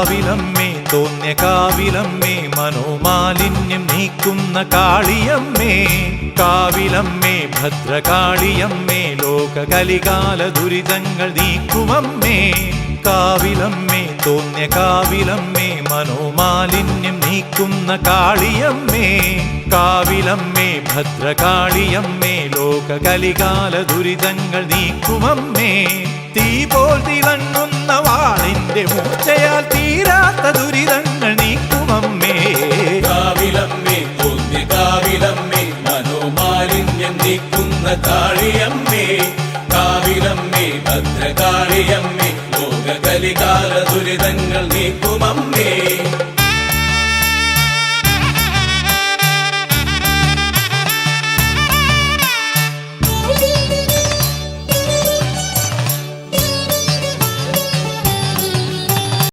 കാവിലമ്മേ തോന്നിയ കാവിലമ്മേ മനോമാലിന്യം നീക്കുന്ന കാളിയമ്മേ കാവിലമ്മേ ഭദ്രകാളിയമ്മേ ലോക കലികാല ദുരിതങ്ങൾ നീക്കുമമ്മേ കാവിലമ്മേ തോന്നിയ കാവിലമ്മേ മനോമാലിന്യം നീക്കുന്ന കാളിയമ്മേ കാവിലമ്മേ ഭദ്രകാളിയമ്മേ ലോകകലികാല ദുരിതങ്ങൾ നീക്കുമമ്മേ തീ പോൽ തിളങ്ങുന്ന മാലിന്യം നീക്കുന്ന കാളിയമ്മേ കാവിലമ്മേ ഭദ്രകാളിയമ്മേ ലോകകലികാല ദുരിതങ്ങൾ നീക്കുമമ്മേ.